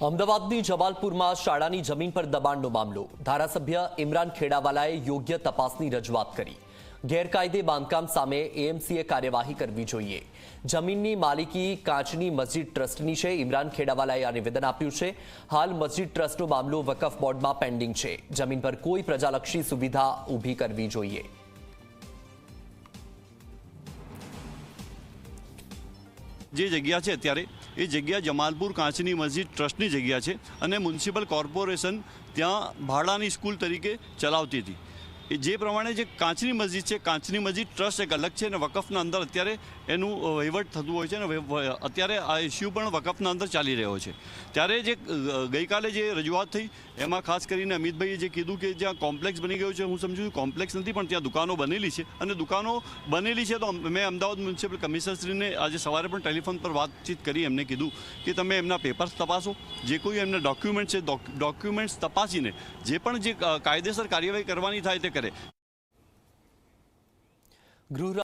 અમદાવાદની જમાલપુરમાં શાળાની જમીન પર દબાણનો મામલો. ધારાસભ્ય ઇમરાન ખેડાવાલાએ યોગ્ય તપાસની રજૂઆત કરી. ગેરકાયદે બાંધકામ સામે એએમસીએ કાર્યવાહી કરવી જોઈએ. જમીનની માલિકી કાચની મસ્જિદ ટ્રસ્ટની છે, ઇમરાન ખેડાવાલાએ આ નિવેદન આપ્યું છે. હાલ મસ્જિદ ટ્રસ્ટનો મામલો વકફ બોર્ડમાં પેન્ડિંગ છે. જમીન પર કોઈ પ્રજાલક્ષી સુવિધા ઊભી કરવી જોઈએ. જે જગ્યા છે અત્યારે, એ જગ્યા જમાલપુર કાંચની મસ્જિદ ટ્રસ્ટની જગ્યા છે અને મ્યુનિસિપલ કોર્પોરેશન ત્યાં ભાડાની સ્કૂલ તરીકે ચલાવતી હતી. જે પ્રમાણે જે કાંચની મસ્જિદ છે, કાંચની મસ્જિદ ટ્રસ્ટ એક અલગ છે અને વકફના અંદર અત્યારે એનું વહીવટ થતું હોય છે અને અત્યારે આ ઇસ્યુ પણ વકફના અંદર ચાલી રહ્યો છે. ત્યારે જે ગઈકાલે જે રજૂઆત થઈ, એમાં ખાસ કરીને અમિતભાઈએ જે કીધું કે જ્યાં કોમ્પ્લેક્સ બની ગયું છે, હું સમજુ છું કોમ્પ્લેક્સ નથી, પણ ત્યાં દુકાનો બનેલી છે. અને દુકાનો બનેલી છે તો મેં અમદાવાદ મ્યુનિસિપલ કમિશનરશ્રીને આજે સવારે પણ ટેલિફોન પર વાતચીત કરી, એમને કીધું કે તમે એમના પેપર્સ તપાસો. જે કોઈ એમના ડોક્યુમેન્ટ છે ડોક્યુમેન્ટ્સ તપાસીને જે પણ જે કાયદેસર કાર્યવાહી કરવાની થાય તે કરે. ગૃહ